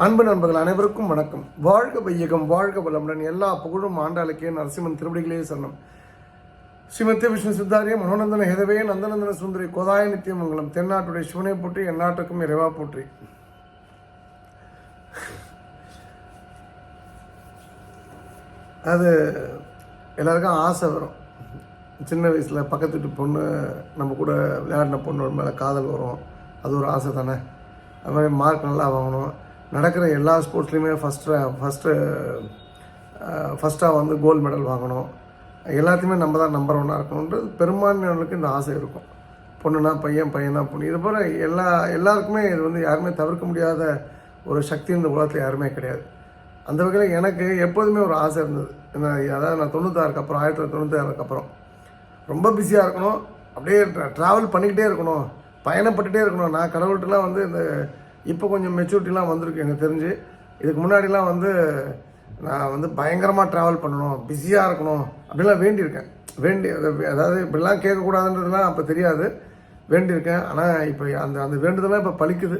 அன்பு நண்பர்கள் அனைவருக்கும் வணக்கம். வாழ்க வையகம் வாழ்க வளமுடன் எல்லா புகழும் ஆண்டாளுக்கே நரசிம்மன் திருவடிகளே சரணம். ஸ்ரீமத்திய விஷ்ணு சித்தாரிய மனோநந்தன ஹெதவே நந்தநந்தன சுந்தரி கோதாய நித்தியமங்கலம் தென்னாட்டுடைய சிவனை போற்றி எந்நாட்டுக்கும் இறைவா போற்றி. அது எல்லாருக்கும் ஆசை வரும். சின்ன வயசில் பக்கத்து வீட்டு பொண்ணு நம்ம கூட விளையாடின பொண்ணு மேலே காதல் வரும். அது ஒரு ஆசை தானே? அது மாதிரி மார்க் நல்லா வாங்கணும். நடக்கிற எல்லா ஸ்போர்ட்ஸ்லேயுமே ஃபஸ்ட்டு ஃபஸ்ட்டு ஃபஸ்ட்டாக வந்து கோல்டு மெடல் வாங்கணும். எல்லாத்தையுமே நம்ம தான் நம்பர் ஒன்னாக இருக்கணுன்றது பெரும்பான்மையானவர்களுக்கு இந்த ஆசை இருக்கும். பொண்ணுனா பையன் பையனா பொண்ணு. இது போல் எல்லா எல்லாருக்குமே இது வந்து யாருமே தவிர்க்க முடியாத ஒரு சக்தி இந்த உலகத்தில் யாருமே கிடையாது. அந்த வகையில் எனக்கு எப்போதுமே ஒரு ஆசை இருந்தது. என்ன அதாவது நான் தொண்ணூத்தாறுக்கு அப்புறம் ஆயிரத்தி தொள்ளாயிரத்தி தொண்ணூத்தாறுக்கு அப்புறம். ரொம்ப பிஸியாக இருக்கணும். அப்படியே ட்ராவல் பண்ணிக்கிட்டே இருக்கணும். பயணப்பட்டுகிட்டே இருக்கணும். நான் கடவுள்கிட்டலாம் வந்து இந்த இப்போ கொஞ்சம் மெச்சூரிட்டிலாம் வந்திருக்கு எனக்கு தெரிஞ்சு. இதுக்கு முன்னாடிலாம் வந்து நான் வந்து பயங்கரமாக ட்ராவல் பண்ணணும் பிஸியாக இருக்கணும் அப்படிலாம் வேண்டியிருக்கேன். வேண்டி அதாவது இப்படிலாம் கேட்கக்கூடாதுன்றதுலாம் அப்போ தெரியாது. வேண்டியிருக்கேன். ஆனால் இப்போ அந்த அந்த வேண்டுதலாம் இப்போ பழிக்குது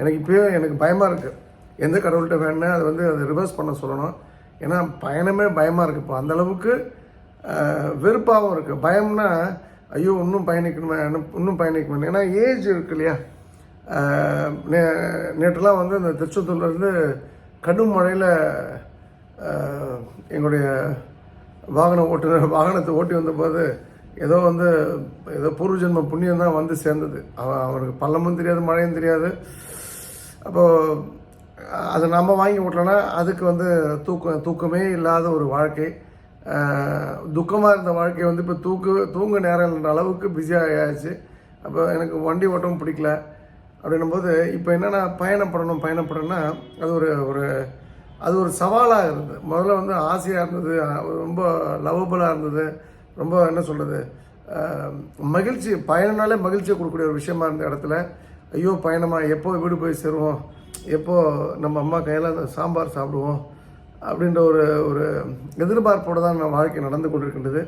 எனக்கு இப்போயும் எனக்கு பயமாக இருக்குது எந்த கடவுள்கிட்ட வேணுன்னா அதை வந்து அதை ரிவர்ஸ் பண்ண சொல்லணும். ஏன்னா பயணமே பயமாக இருக்குது இப்போ அந்தளவுக்கு வெறுப்பாகவும் இருக்குது பயம்னா ஐயோ இன்னும் பயணிக்கணுமே இன்னும் பயணிக்கணும். ஏன்னா ஏஜ் இருக்கு இல்லையா? நே நேற்றுலாம் வந்து இந்த திருச்செந்தூர்லேருந்து கடும் மழையில் எங்களுடைய வாகன ஓட்டுநர் வாகனத்தை ஓட்டி வந்தபோது ஏதோ வந்து ஏதோ பூர்வ ஜென்ம புண்ணியம் தான் வந்து சேர்ந்தது. அவன் அவனுக்கு பள்ளமும் தெரியாது மழையும் தெரியாது. அப்போது அதை நம்ம வாங்கி விட்டோன்னா அதுக்கு வந்து தூக்கம் தூக்கமே இல்லாத ஒரு வாழ்க்கை. துக்கமாக இருந்த வாழ்க்கை வந்து இப்போ தூக்கு தூங்க நேரம் இல்லைன்ற அளவுக்கு பிஸியாக ஆயாச்சு. அப்போ எனக்கு வண்டி ஓட்டவும் பிடிக்கல. அப்படின்னும்போது இப்போ என்னென்னா பயணப்படணும் பயணப்படணும்னா அது ஒரு ஒரு அது ஒரு சவாலாக இருந்தது. முதல்ல வந்து ஆசையாக இருந்தது ரொம்ப லவபுளாக இருந்தது. ரொம்ப என்ன சொல்கிறது மகிழ்ச்சி பயணம்னாலே மகிழ்ச்சியை கொடுக்கக்கூடிய ஒரு விஷயமா இருந்த இடத்துல ஐயோ பயணமாக எப்போ வீடு போய் சேருவோம் எப்போ நம்ம அம்மா கையில் அந்த சாம்பார் சாப்பிடுவோம் அப்படின்ற ஒரு ஒரு எதிர்பார்ப்போடு தான் நான் வாழ்க்கை நடந்து கொண்டிருக்கின்றது.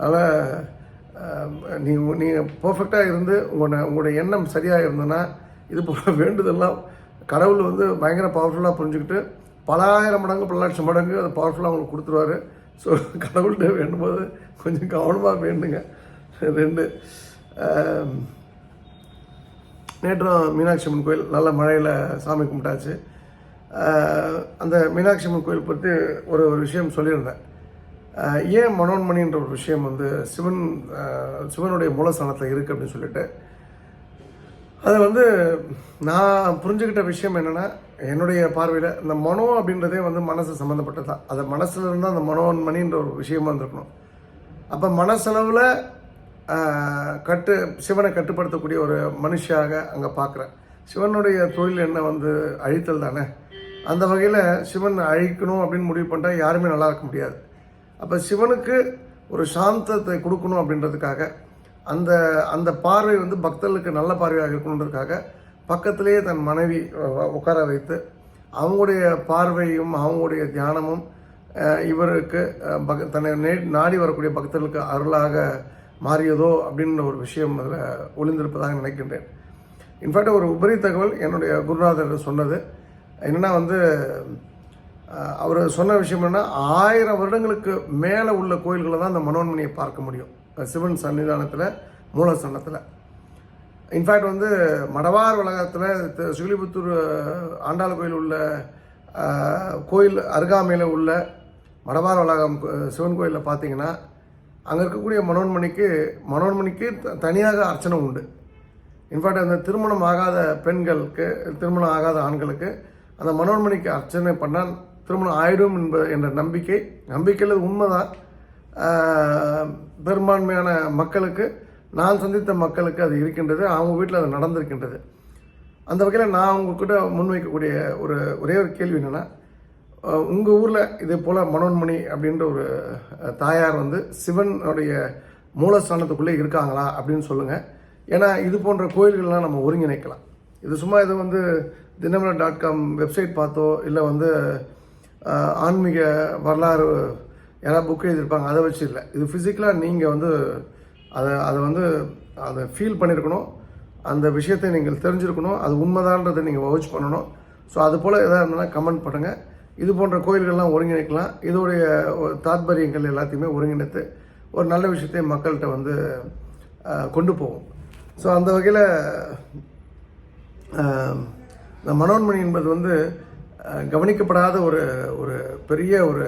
அதனால் நீ நீங்கள் பர்ஃபெக்டாக இருந்து உங்களோட உங்களோட எண்ணம் சரியாக இருந்ததுன்னா இது போல வேண்டுதெல்லாம் கடவுள் வந்து பயங்கர பவர்ஃபுல்லாக புரிஞ்சுக்கிட்டு பலாயிரம் மடங்கு பல லட்சம் மடங்கு அதை பவர்ஃபுல்லாக அவங்களுக்கு கொடுத்துருவாரு. ஸோ கடவுள்கிட்ட வேண்டும்போது கொஞ்சம் கவனமாக வேண்டுங்க. ரெண்டு ஆம், நேற்றும் மீனாட்சி அம்மன் கோயில் நல்ல மழையில் சாமி கும்பிட்டாச்சு. அந்த மீனாட்சி அம்மன் கோயில் பற்றி ஒரு ஒரு விஷயம் சொல்லியிருந்தேன். ஏன் மனோன்மணின்ற ஒரு விஷயம் வந்து சிவன் சிவனுடைய மூலஸ்தானத்தில் இருக்குது அப்படின்னு சொல்லிட்டு அது வந்து நான் புரிஞ்சுக்கிட்ட விஷயம் என்னென்னா என்னுடைய பார்வையில் இந்த மனோ அப்படின்றதே வந்து மனசு சம்மந்தப்பட்டது தான் அதை மனசில் இருந்து அந்த மனோன்மணின்ற ஒரு விஷயமா இருந்திருக்கணும் அப்போ மனசளவில் கட்டு சிவனை கட்டுப்படுத்தக்கூடிய ஒரு மனுஷியாக அங்கே பார்க்குறேன் சிவனுடைய தொழில் என்ன வந்து அழித்தல் தானே? அந்த வகையில் சிவன் அழிக்கணும் அப்படின்னு முடிவு பண்ணிட்டா யாருமே நல்லா இருக்க முடியாது. அப்போ சிவனுக்கு ஒரு சாந்தத்தை கொடுக்கணும் அப்படின்றதுக்காக அந்த அந்த பார்வை வந்து பக்தர்களுக்கு நல்ல பார்வையாக இருக்கணுன்றதுக்காக பக்கத்திலேயே தன் மனைவி உட்கார வைத்து அவங்களுடைய பார்வையும் அவங்களுடைய தியானமும் இவருக்கு பக தன்னை நே நாடி வரக்கூடிய பக்தர்களுக்கு அருளாக மாறியதோ அப்படின்ற ஒரு விஷயம் அதில் ஒளிந்திருப்பதாக நினைக்கின்றேன். இன்ஃபேக்ட் ஒரு உபரி தகவல் என்னுடைய குருநாதர் சொன்னது. என்னென்னா வந்து அவர் சொன்ன விஷயம் என்னென்னா ஆயிரம் வருடங்களுக்கு மேலே உள்ள கோயில்களை தான் அந்த மனோன்மணியை பார்க்க முடியும். சிவன் சன்னிதானத்தில் மூலஸ்தானத்தில். இன்ஃபேக்ட் வந்து மடவார் வளாகத்தில் சுகிலிபுத்தூர் ஆண்டாள் கோயில் உள்ள கோயில் அருகாமையில் உள்ள மடவார் வளாகம் சிவன் கோயிலில் பார்த்தீங்கன்னா அங்கே இருக்கக்கூடிய மனோன்மணிக்கு மனோன்மணிக்கு த- தனியாக அர்ச்சனை உண்டு. இன்ஃபேக்ட் அந்த திருமணம் ஆகாத பெண்களுக்கு திருமணம் ஆகாத ஆண்களுக்கு அந்த மனோன்மணிக்கு அர்ச்சனை பண்ணால் திருமணம் ஆயிடும் என்பது என்ற நம்பிக்கை நம்பிக்கையில் உண்மைதான். பெரும்பான்மையான மக்களுக்கு நான் சந்தித்த மக்களுக்கு அது இருக்கின்றது அவங்க வீட்டில் அது நடந்திருக்கின்றது. அந்த வகையில் நான் உங்ககிட்ட முன்வைக்கக்கூடிய ஒரு ஒரே ஒரு கேள்வி என்னென்னா உங்கள் ஊரில் இதே போல் மனோன்மணி அப்படின்ற ஒரு தாயார் வந்து சிவனுடைய மூலஸ்தானத்துக்குள்ளே இருக்காங்களா அப்படின்னு சொல்லுங்கள் ஏன்னா இது போன்ற கோயில்கள்லாம் நம்ம ஒருங்கிணைக்கலாம். இது சும்மா இது வந்து தினமலை டாட் காம் வெப்சைட் பார்த்தோ இல்லை வந்து ஆன்மீக வரலாறு யாராவது புக்கு எழுதியிருப்பாங்க அதை வச்சு இல்லை. இது ஃபிசிக்கலாக நீங்கள் வந்து அதை அதை வந்து அதை ஃபீல் பண்ணியிருக்கணும். அந்த விஷயத்தை நீங்கள் தெரிஞ்சிருக்கணும். அது உண்மைதான்றதை நீங்கள் வவுச் பண்ணணும். ஸோ அது போல் எதாவது இருந்ததுன்னா கமெண்ட் பண்ணுங்கள் இது போன்ற கோயில்கள்லாம் ஒருங்கிணைக்கலாம். இதோடைய தாத்பரியங்கள் எல்லாத்தையுமே ஒருங்கிணைத்து ஒரு நல்ல விஷயத்தை மக்கள்கிட்ட வந்து கொண்டு போவோம். ஸோ அந்த வகையில் இந்த மனோன்மணி என்பது வந்து கவனிக்கப்படாத ஒரு ஒரு பெரிய ஒரு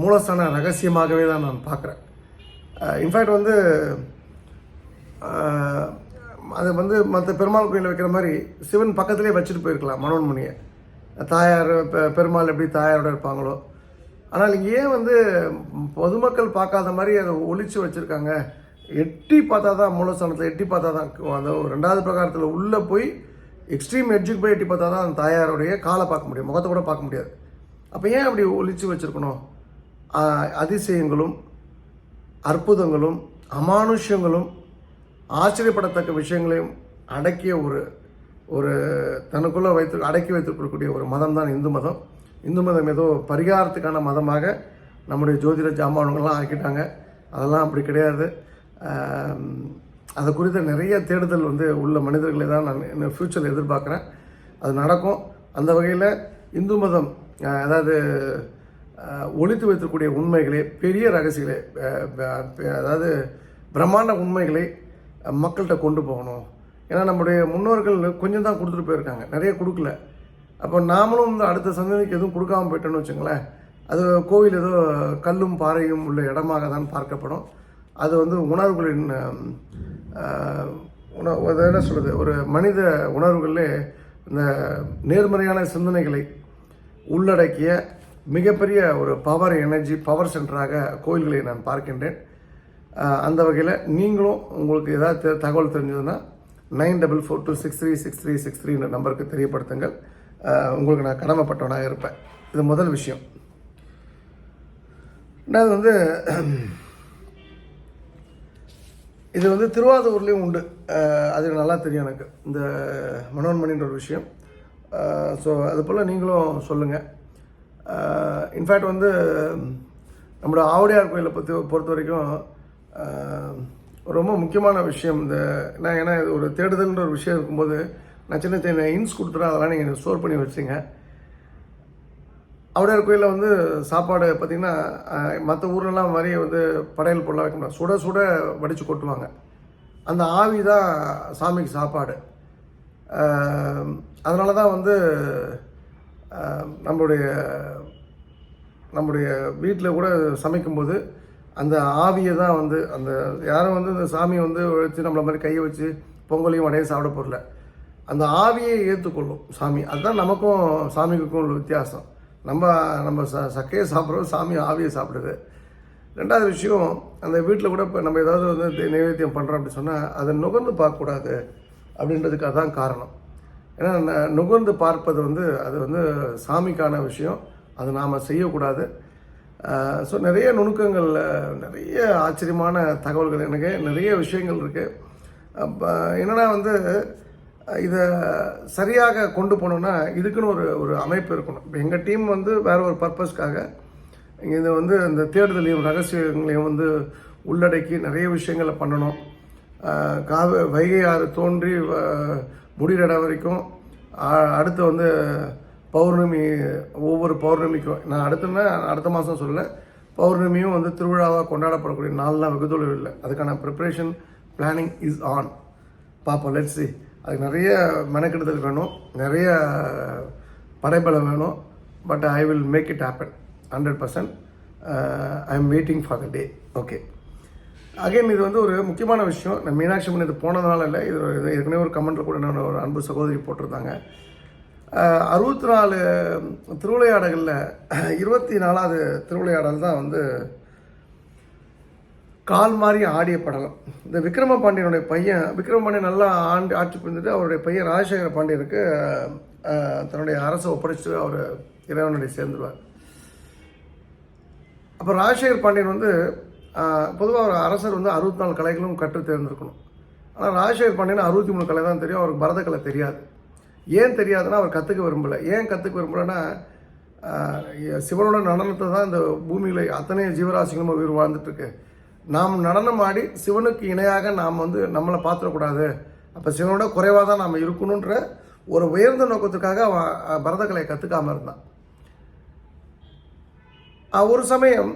மூலஸ்தான ரகசியமாகவே தான் நான் பார்க்குறேன். இன்ஃபேக்ட் வந்து அது வந்து மற்ற பெருமாள் கோயிலில் வைக்கிற மாதிரி சிவன் பக்கத்துலேயே வச்சுட்டு போயிருக்கலாம் மனோன்மணியை. தாயார் பெருமாள் எப்படி தாயாரோட இருப்பாங்களோ. ஆனால் இங்கே ஏன் வந்து பொதுமக்கள் பார்க்காத மாதிரி அதை ஒழிச்சு வச்சுருக்காங்க? எட்டி பார்த்தா தான் மூலஸ்தானத்தில் எட்டி பார்த்தா தான் அந்த ரெண்டாவது பிரகாரத்தில் உள்ளே போய் எக்ஸ்ட்ரீம் எட்ஜுக்கு போய் எட்டி பார்த்தா தான் அந்த தாயாருடைய காலை பார்க்க முடியும் முகத்தை கூட பார்க்க முடியாது. அப்போ ஏன் அப்படி ஒழிச்சு வச்சுருக்கணும்? அதிசயங்களும் அற்புதங்களும் அமானுஷ்யங்களும் ஆச்சரியப்படத்தக்க விஷயங்களையும் அடக்கிய ஒரு ஒரு தனக்குள்ளே வைத்து அடக்கி வைத்துக்கொள்ளக்கூடிய ஒரு மதம் தான் இந்து மதம். இந்து மதம் ஏதோ பரிகாரத்துக்கான மதமாக நம்முடைய ஜோதிட ஜாமான்கள்லாம் ஆக்கிட்டாங்க. அதெல்லாம் அப்படி கிடையாது. அது குறித்த நிறைய தேடுதல் வந்து உள்ள மனிதர்களை தான் நான் என்ன ஃப்யூச்சரில் எதிர்பார்க்குறேன். அது நடக்கும். அந்த வகையில் இந்து மதம் அதாவது ஒழித்து வைத்திருக்கூடிய உண்மைகளே பெரிய ரகசியங்களே அதாவது பிரம்மாண்ட உண்மைகளை மக்கள்கிட்ட கொண்டு போகணும். ஏன்னா நம்முடைய முன்னோர்கள் கொஞ்சம் தான் கொடுத்துட்டு போயிருக்காங்க. நிறைய கொடுக்கல. அப்போ நாமளும் வந்து அடுத்த சந்ததிக்கு எதுவும் கொடுக்காமல் போயிட்டோன்னு வச்சுங்களேன் அது கோவில் ஏதோ கல்லும் பாறையும் உள்ள இடமாக தான் பார்க்கப்படும். அது வந்து உணர்வுகளின் உணவு என்ன சொல்கிறது ஒரு மனித உணர்வுகளில் இந்த நேர்மறையான சிந்தனைகளை உள்ளடக்கிய மிகப்பெரிய ஒரு பவர் எனர்ஜி பவர் சென்டராக கோயில்களை நான் பார்க்கின்றேன். அந்த வகையில் நீங்களும் உங்களுக்கு ஏதாவது தகவல் தெரிஞ்சதுன்னா nine double four two six three six three six த்ரீன்ற நம்பருக்கு தெரியப்படுத்துங்கள். உங்களுக்கு நான் கடமைப்பட்டவனாக இருப்பேன். இது முதல் விஷயம். ரெண்டாவது வந்து இது வந்து திருவாதூர்லேயும் உண்டு. அது நல்லா தெரியும் எனக்கு. இந்த மனோன்மணின்ற ஒரு விஷயம். ஸோ அது போல் நீங்களும் சொல்லுங்கள் இன்ஃபேக்ட் வந்து நம்மளோட ஆவுடையார் கோயிலை பற்றி பொறுத்த வரைக்கும் ரொம்ப முக்கியமான விஷயம் இந்த நான் ஏன்னா இது ஒரு தேடுதல்ன்ற ஒரு விஷயம் இருக்கும்போது நான் சின்ன சின்ன இன்ஸ் கொடுத்துறேன் அதெல்லாம் நீங்கள் ஸ்டோர் பண்ணி வச்சுங்க அவடையார் கோயிலில் வந்து சாப்பாடு பார்த்திங்கன்னா மற்ற ஊர்லலாம் மாதிரி வந்து படையல் பொருளாக வைக்க முடியாது. சுட சுட வடித்து கொட்டுவாங்க. அந்த ஆவி தான் சாமிக்கு சாப்பாடு. அதனால தான் வந்து நம்மளுடைய நம்முடைய வீட்டில் கூட சமைக்கும்போது அந்த ஆவியை தான் வந்து அந்த யாரும் வந்து இந்த சாமியை வந்து வச்சு நம்மளை மாதிரி கையை வச்சு பொங்கலையும் வடையும் சாப்பிட போகல அந்த ஆவியை ஏற்றுக்கொள்ளும் சாமி. அதுதான் நமக்கும் சாமிக்கும் உள்ள வித்தியாசம். நம்ம நம்ம ச சக்கையை சாப்பிட்றோம் சாமி ஆவியை சாப்பிடுது. ரெண்டாவது விஷயம் அந்த வீட்டில் கூட இப்போ நம்ம ஏதாவது வந்து நைவேத்தியம் பண்ணுறோம் அப்படி சொன்னால் அதை நுகர்ந்து பார்க்கக்கூடாது அப்படின்றதுக்கு தான் காரணம். ஏன்னா நுகர்ந்து பார்ப்பது வந்து அது வந்து சாமிக்கான விஷயம். அது நாம் செய்யக்கூடாது. ஸோ நிறைய நுணுக்கங்கள் நிறைய ஆச்சரியமான தகவல்கள் எனக்கு நிறைய விஷயங்கள் இருக்குது என்னென்னா என்னன்னா வந்து இதை சரியாக கொண்டு போகணுன்னா இதுக்குன்னு ஒரு ஒரு அமைப்பு இருக்கணும். இப்போ எங்கள் டீம் வந்து வேறு ஒரு பர்பஸ்க்காக இது வந்து இந்த தேடுதலையும் ரகசியங்களையும் வந்து உள்ளடக்கி நிறைய விஷயங்களை பண்ணணும். காவ வைகை ஆறு தோன்றி வ- முடிகிற இடம் வரைக்கும் அடுத்து வந்து பௌர்ணமி ஒவ்வொரு பௌர்ணமிக்கும் நான் அடுத்துன்னா அடுத்த மாதம் சொல்லலை பௌர்ணமியும் வந்து திருவிழாவாக கொண்டாடப்படக்கூடிய நாள்லாம் வெகு தொழில் இல்லை. அதுக்கான ப்ரிப்ரேஷன் பிளானிங் இஸ் ஆன் பார்ப்போம் லெட்ஸ் சி அதுக்கு நிறைய மெனக்கெடுதல் வேணும் நிறைய படைபலம் வேணும் but I will make it happen hundred percent I am waiting for the day okay again இது வந்து ஒரு முக்கியமான விஷயம். நான் மீனாட்சி அம்மன் இது போனதுனால இல்லை. இது ஏற்கனவே ஒரு கமெண்ட்டில் கூட நான் ஒரு அன்பு சகோதரி போட்டிருந்தாங்க. அறுபத்தி நாலு திருவிளையாடல்களில் இருபத்தி நாலாவது திருவிளையாடல் தான் வந்து கால் மாறி ஆடிய படலம். இந்த விக்ரம பாண்டியனுடைய பையன் விக்ரம பாண்டியன் நல்லா ஆண்டு ஆட்சி புரிந்துட்டு அவருடைய பையன் ராஜசேகர பாண்டியனுக்கு தன்னுடைய அரசை ஒப்படைச்சிட்டு அவர் இறைவனுடைய சேர்ந்துருவார். அப்போ ராஜசேகர் பாண்டியன் வந்து பொதுவாக ஒரு அரசர் வந்து அறுபத்தி நாலு கலைகளும் கற்று தேர்ந்திருக்கணும். ஆனால் ராஜசேகர் பாண்டியன் அறுபத்தி மூணு கலை தான் தெரியும் அவருக்கு பரதக்கலை தெரியாது. ஏன் தெரியாதுன்னா அவர் கற்றுக்க விரும்பலை. ஏன் கற்றுக்க விரும்பலைன்னா சிவனோட நடனத்தை தான் இந்த பூமியில் அத்தனை ஜீவராசிகளும் உயிர் வாழ்ந்துட்டுருக்கு. நாம் நடனம் ஆடி சிவனுக்கு இணையாக நாம் வந்து நம்மளை பார்த்துடக்கூடாது. அப்போ சிவனோட குறைவாக தான் நாம் இருக்கணுன்ற ஒரு உயர்ந்த நோக்கத்துக்காக அவன் பரதக்கலையை கற்றுக்காமல் இருந்தான். ஒரு சமயம்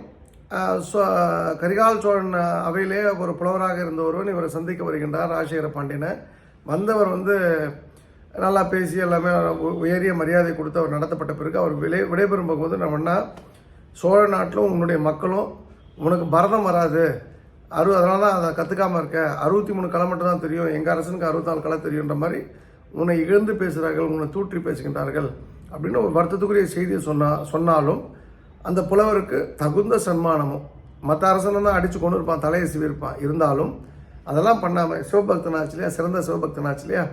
கரிகால் சோழன் அவையிலே ஒரு புலவராக இருந்த ஒருவன் இவரை சந்திக்க வருகின்றார் ராஜசேகர பாண்டியனை. வந்தவர் வந்து நல்லா பேசி எல்லாமே உயரிய மரியாதை கொடுத்து அவர் நடத்தப்பட்ட பிறகு அவர் விளை விடைபெறும் போது நம்மன்னா சோழ நாட்டிலும் உன்னுடைய மக்களும் உனக்கு பரதம் வராது. அறு அதனால தான் அதை கற்றுக்காமல் இருக்க. அறுபத்தி மூணு களை மட்டும் தான் தெரியும். எங்கள் அரசனுக்கு அறுபத்தாலு களை தெரியுன்ற மாதிரி உன்னை இழந்து பேசுகிறார்கள் உன்னை தூற்றி பேசுகின்றார்கள் அப்படின்னு ஒரு வருத்தத்துக்குரிய செய்தியை சொன்னா சொன்னாலும் அந்த புலவருக்கு தகுந்த சன்மானமும் மற்ற அரசனை தான் அடித்து கொண்டு இருப்பான் தலையை சிவிருப்பான் இருந்தாலும் அதெல்லாம் பண்ணாமல் சிவபக்தனாச்சு இல்லையா சிறந்த சிவபக்தனாச்சு இல்லையா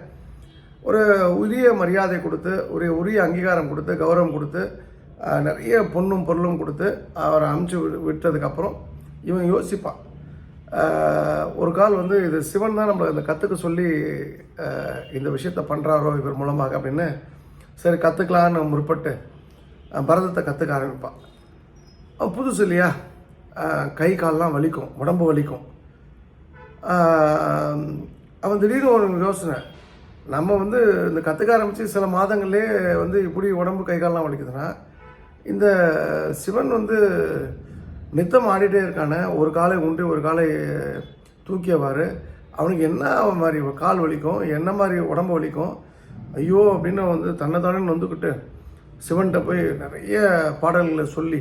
ஒரு உரிய மரியாதை கொடுத்து ஒரு உரிய அங்கீகாரம் கொடுத்து கௌரவம் கொடுத்து நிறைய பொண்ணும் பொருளும் கொடுத்து அவரை அமுச்சு விட்டதுக்கப்புறம் இவன் யோசிப்பான். ஒரு கால் வந்து இது சிவன் தான் நம்மளை இந்த கற்றுக்க சொல்லி இந்த விஷயத்த பண்ணுறாரோ இவர் மூலமாக அப்படின்னு சரி கற்றுக்கலான்னு முற்பட்டு பரதத்தை கற்றுக்க ஆரம்பிப்பான். புதுசு இல்லையா? கை கால்லாம் வலிக்கும் உடம்பு வலிக்கும். அவன் திடீர்னு ஒரு யோசனை. நம்ம வந்து இந்த கற்றுக்க ஆரம்பித்து சில மாதங்கள்லேயே வந்து இப்படி உடம்பு கை கால்லாம் வலிக்குதுன்னா இந்த சிவன் வந்து நித்தம் ஆடிட்டே இருக்கானே ஒரு காலை உண்டு ஒரு காலை தூக்கியவாறு அவனுக்கு என்ன அவன் மாதிரி கால் வலிக்கும் என்ன மாதிரி உடம்பு வலிக்கும்? ஐயோ அப்படின்னு வந்து தன்னைத்தானே நொந்துக்கிட்டு சிவன்கிட்ட போய் நிறைய பாடல்களை சொல்லி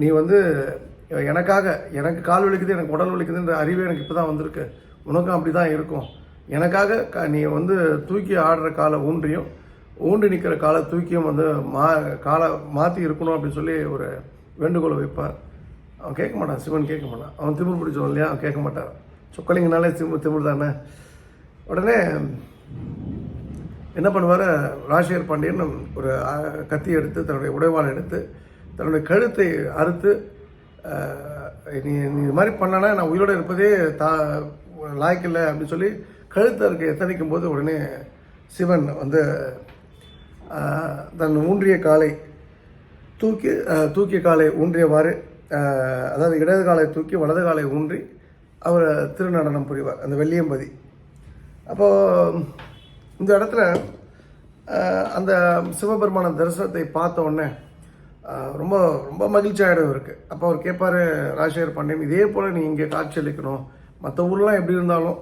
நீ வந்து எனக்காக எனக்கு கால் வலிக்குது எனக்கு உடல் வலிக்குதுன்ற அறிவு எனக்கு இப்போ தான் வந்திருக்கு. உனக்கும் அப்படி தான் இருக்கும். எனக்காக க நீ வந்து தூக்கி ஆடுற காலை ஊன்றியும் ஊன்றி நிற்கிற காலை தூக்கியும் வந்து மா காலை மாற்றி இருக்கணும் அப்படின்னு சொல்லி ஒரு வேண்டுகோளை வைப்பார். அவன் கேட்க மாட்டான் சிவன் கேட்க மாட்டான். அவன் திமிர் பிடிச்சவன் இல்லையா? அவன் கேட்க மாட்டான். சொக்கலிங்கனாலே திமிர் திமிர் தானே? உடனே என்ன பண்ணுவார்? ராஜசேகர் பாண்டியன் ஒரு கத்தி எடுத்து தன்னுடைய உடைவாளை எடுத்து தன்னுடைய கழுத்தை அறுத்து நீ நீ இது மாதிரி பண்ணனா நான் உயிரோடு இருப்பதே தா லாய்க்கில்லை அப்படின்னு சொல்லி கழுத்தை இருக்க எத்தனைக்கும் போது உடனே சிவன் வந்து தன் ஊன்றிய காலை தூக்கி தூக்கிய காலை ஊன்றியவாறு அதாவது இடது காலை தூக்கி வலது காலை ஊன்றி அவர் திருநடனம் புரிவார் அந்த வெள்ளியம்பதி. அப்போது இந்த இடத்துல அந்த சிவபெருமான தரிசனத்தை பார்த்த உடனே ரொம்ப ரொம்ப மகிழ்ச்சி ஆகிடும் இவருக்கு. அப்போ அவர் கேட்பார் ராஜசேகர் பாண்டியன் இதே போல் நீ இங்கே காட்சி அளிக்கணும். மற்ற ஊர்லாம் எப்படி இருந்தாலும்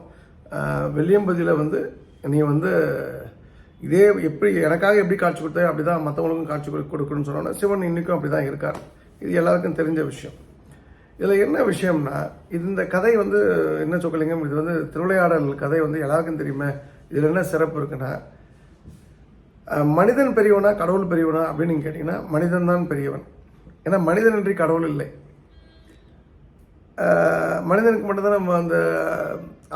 வெள்ளியம்பதியில் வந்து நீ வந்து இதே எப்படி எனக்காக எப்படி காட்சி கொடுத்த அப்படி தான் மற்றவங்களுக்கும் காட்சி கொடு- கொடுக்கணும்னு சொன்னோன்னா சிவன் இன்றைக்கும் அப்படி தான் இருக்கார். இது எல்லாருக்கும் தெரிஞ்ச விஷயம். இதில் என்ன விஷயம்னா இது இந்த கதை வந்து என்ன சொக்கலிங்கம் இது வந்து திருவிளையாடல் கதை வந்து எல்லாருக்கும் தெரியுமே. இதில் என்ன சிறப்பு இருக்குன்னா மனிதன் பெரியவனா கடவுள் பெரியவனா அப்படின்னு நீங்கள் கேட்டிங்கன்னா மனிதன் தான் பெரியவன். ஏன்னா மனிதனின்றி கடவுள் இல்லை. மனிதனுக்கு மட்டும்தான் நம்ம அந்த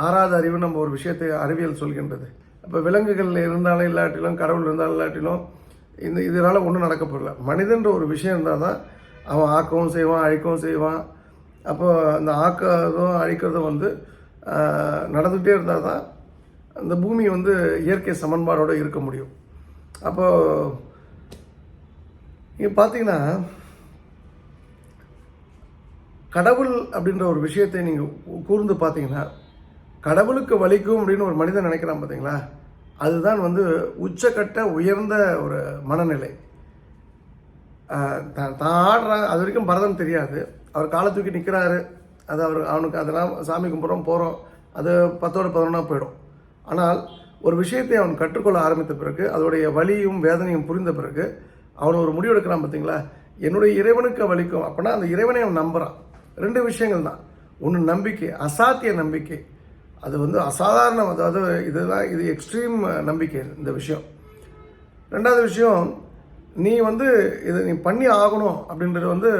ஆறாத அறிவு நம்ம ஒரு விஷயத்தை அறிவியல் சொல்கின்றது. அப்போ விலங்குகள் இருந்தாலும் இல்லாட்டிலும் கடவுள் இருந்தாலும் இல்லாட்டிலும் இந்த இதனால் ஒன்றும் நடக்க போகல மனிதன்ற ஒரு விஷயம் இருந்தால் தான் அவன் ஆக்கவும் செய்வான் அழிக்கவும் செய்வான். அப்போ அந்த ஆக்கிறதும் அழிக்கிறதும் வந்து நடந்துகிட்டே இருந்தால் தான் அந்த பூமி வந்து இயற்கை சமன்பாடோடு இருக்க முடியும். அப்போது நீங்கள் பார்த்தீங்கன்னா கடவுள் அப்படின்ற ஒரு விஷயத்தை நீங்கள் கூர்ந்து பார்த்தீங்கன்னா கடவுளுக்கு வலிக்கும் அப்படின்னு ஒரு மனிதன் நினைக்கிறான் பார்த்தீங்களா அதுதான் வந்து உச்சக்கட்ட உயர்ந்த ஒரு மனநிலை. தான் ஆடுறான் அது வரைக்கும் பரதம் தெரியாது. அவர் காலை தூக்கி நிற்கிறாரு அது அவர் அவனுக்கு அதெல்லாம் சாமி கும்பிட்றோம் போகிறோம் அது பத்தோடு பதினொன்றா போயிடும். ஆனால் ஒரு விஷயத்தை அவன் கற்றுக்கொள்ள ஆரம்பித்த பிறகு அதோடைய வலியும் வேதனையும் புரிந்த பிறகு அவன் ஒரு முடிவு எடுக்கிறான் பார்த்தீங்களா என்னுடைய இறைவனுக்கு வலிக்கும். அப்படின்னா அந்த இறைவனை அவன் நம்புகிறான் ரெண்டு விஷயங்கள் தான். ஒன்று நம்பிக்கை அசாத்திய நம்பிக்கை. அது வந்து அசாதாரணம். அதாவது இதுதான் இது எக்ஸ்ட்ரீம் நம்பிக்கை இந்த விஷயம். ரெண்டாவது விஷயம் நீ வந்து இதை நீ பண்ணி ஆகணும் அப்படின்றது வந்து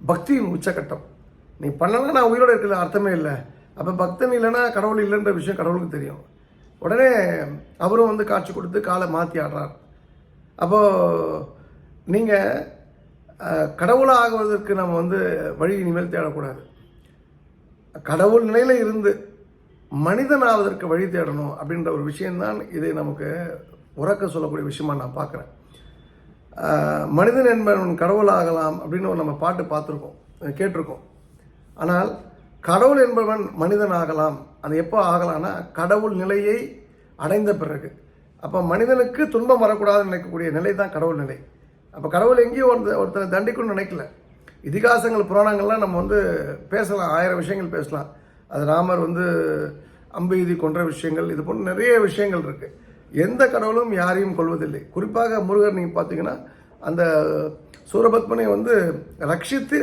பக்தியின் உச்சக்கட்டம் நீ பண்ணலன்னா நான் உயிரோடு இருக்கிற அர்த்தமே இல்லை. அப்போ பக்தன் இல்லைன்னா கடவுள் இல்லைன்ற விஷயம் கடவுளுக்கு தெரியும். உடனே அவரும் வந்து காட்சி கொடுத்து காலை மாற்றி ஆடுறார். அப்போது நீங்கள் கடவுளாக ஆகுவதற்கு நம்ம வந்து வழி இனிமேல் தேடக்கூடாது. கடவுள் நிலையில் இருந்து மனிதன் ஆவதற்கு வழி தேடணும் அப்படின்ற ஒரு விஷயந்தான் இதை நமக்கு உறக்க சொல்லக்கூடிய விஷயமா நான் பார்க்குறேன். மனிதன் என்பவன் கடவுள் ஆகலாம் அப்படின்னு நம்ம பாட்டு பார்த்துருக்கோம் கேட்டிருக்கோம். ஆனால் கடவுள் என்பவன் மனிதன் ஆகலாம். அது எப்போ ஆகலான்னா கடவுள் நிலையை அடைந்த பிறகு. அப்போ மனிதனுக்கு துன்பம் வரக்கூடாதுன்னு நினைக்கக்கூடிய நிலை தான் கடவுள் நிலை. அப்போ கடவுள் எங்கேயும் ஒருத்தர் ஒருத்தரை தண்டிக்கணும்னு நினைக்கல. இதிகாசங்கள் புராணங்கள்லாம் நம்ம வந்து பேசலாம் ஆயிரம் விஷயங்கள் பேசலாம். அது ராமர் வந்து அம்பு கொன்ற விஷயங்கள் இது போன்ற நிறைய விஷயங்கள் இருக்குது எந்த கடவுளும் யாரையும் கொள்வதில்லை குறிப்பாக முருகர் நீங்கள் பார்த்தீங்கன்னா அந்த சூரபத்மனை வந்து ரட்சித்து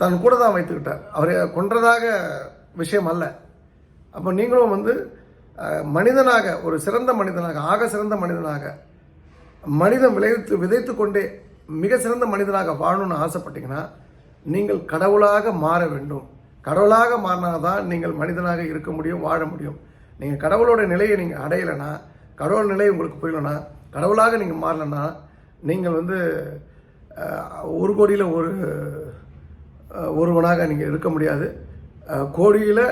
தன் கூட தான் வைத்துக்கிட்டார். அவரை கொன்றதாக விஷயம் அல்ல. அப்போ நீங்களும் வந்து மனிதனாக ஒரு சிறந்த மனிதனாக ஆக சிறந்த மனிதனாக மனிதன் விளைவித்து விதைத்து கொண்டே மிக சிறந்த மனிதனாக வாழணும்னு ஆசைப்பட்டீங்கன்னா நீங்கள் கடவுளாக மாற வேண்டும். கடவுளாக மாறினாதான் நீங்கள் மனிதனாக இருக்க முடியும் வாழ முடியும். நீங்கள் கடவுளோட நிலையை நீங்கள் அடையலைன்னா கடவுள் நிலை உங்களுக்கு போயிடலன்னா கடவுளாக நீங்கள் மாறலைன்னா நீங்கள் வந்து ஒரு கோடியில் ஒரு ஒருவனாக நீங்கள் இருக்க முடியாது. கோடியில்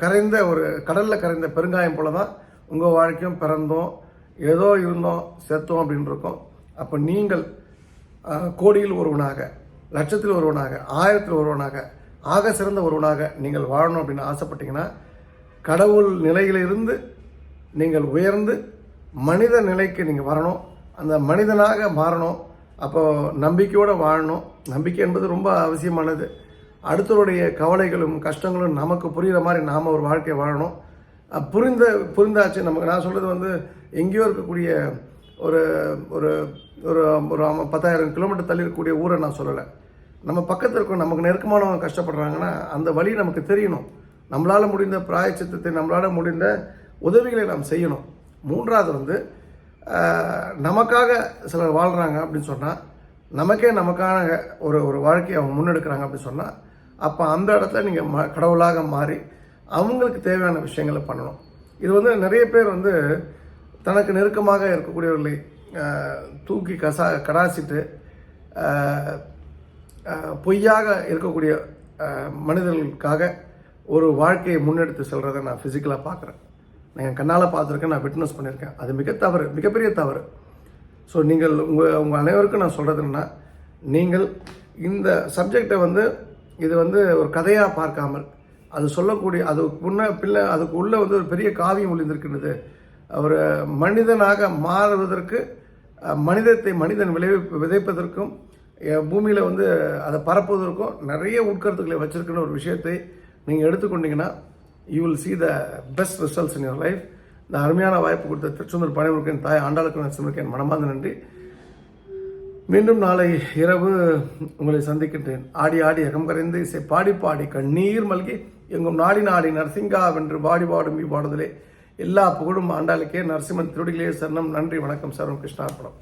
கரைந்த ஒரு கடலில் கரைந்த பெருங்காயம் போல தான் உங்கள் வாழ்க்கையும் பிறந்தோம். ஏதோ இருந்தோம் செத்தோம் அப்படின்னு இருக்கோம் அப்போ நீங்கள் கோடியில் ஒருவனாக லட்சத்தில் ஒருவனாக ஆயிரத்தில் ஒருவனாக ஆக சிறந்த ஒருவனாக நீங்கள் வாழணும் அப்படின்னு ஆசைப்பட்டீங்கன்னா கடவுள் நிலையிலிருந்து நீங்கள் உயர்ந்து மனித நிலைக்கு நீங்கள் வரணும். அந்த மனிதனாக மாறணும். அப்போது நம்பிக்கையோடு வாழணும். நம்பிக்கை என்பது ரொம்ப அவசியமானது. அடுத்தவருடைய கவலைகளும் கஷ்டங்களும் நமக்கு புரிகிற மாதிரி நாம் ஒரு வாழ்க்கையை வாழணும். புரிந்த புரிந்தாச்சு. நமக்கு நான் சொல்கிறது வந்து எங்கேயோ இருக்கக்கூடிய ஒரு ஒரு ஒரு ஒரு பத்தாயிரம் கிலோமீட்டர் தள்ளி இருக்கக்கூடிய ஊரை நான் சொல்லலை. நம்ம பக்கத்தில் இருக்க நமக்கு நெருக்கமானவங்க கஷ்டப்படுறாங்கன்னா அந்த வழி நமக்கு தெரியணும். நம்மளால் முடிந்த பிராயச்சித்தத்தை நம்மளால் முடிந்த உதவிகளை நாம் செய்யணும். மூன்றாவது வந்து நமக்காக சிலர் வாழ்கிறாங்க அப்படின்னு சொன்னால் நமக்கே நமக்கான ஒரு ஒரு வாழ்க்கையை அவங்க முன்னெடுக்கிறாங்க அப்படின்னு சொன்னால் அப்போ அந்த இடத்துல நீங்கள் ம கடவுளாக மாறி அவங்களுக்கு தேவையான விஷயங்களை பண்ணணும். இது வந்து நிறைய பேர் வந்து தனக்கு நெருக்கமாக இருக்கக்கூடியவர்களை தூக்கி கசா கடாசிட்டு பொய்யாக இருக்கக்கூடிய மனிதர்களுக்காக ஒரு வாழ்க்கையை முன்னெடுத்து செல்கிறத நான் ஃபிசிக்கலாக பார்க்குறேன். நான் என் கண்ணால் பார்த்துருக்கேன் நான் விட்னஸ் பண்ணியிருக்கேன். அது மிக தவறு மிகப்பெரிய தவறு. ஸோ நீங்கள் உங்கள் உங்கள் அனைவருக்கும் நான் சொல்கிறது என்னென்னா நீங்கள் இந்த சப்ஜெக்டை வந்து இது வந்து ஒரு கதையாக பார்க்காமல் அது சொல்லக்கூடிய அது முன்ன பிள்ளை அதுக்கு உள்ளே வந்து ஒரு பெரிய காவியம் ஒளிந்திருக்கின்றது. ஒரு மனிதனாக மாறுவதற்கு மனிதத்தை மனிதன் விளைவி விதைப்பதற்கும் பூமியில் வந்து அதை பரப்புவதற்கும் நிறைய உட்கருத்துக்களை வச்சுருக்கிற ஒரு விஷயத்தை நீங்கள் எடுத்துக்கொண்டீங்கன்னா you will see the best results in your life இந்த அருமையான வாய்ப்பு கொடுத்த திருச்செந்தூர் பணிமுருகன் தாய் ஆண்டாளுக்கு நான் சிமிருக்கேன் மனமார்ந்த நன்றி. மீண்டும் நாளை இரவு உங்களை சந்திக்கின்றேன். ஆடி ஆடி அகம் கரைந்து இசை பாடி பாடி கண்ணீர் மல்கி எங்கும் நாடி நாடி நரசிங்கா வென்று பாடி பாடும் பாடுதலே எல்லா புகழும் ஆண்டாளுக்கே. நரசிம்மன் திருடிகளே சரணம். நன்றி வணக்கம். சர்வம் கிருஷ்ணார்ப்பணம்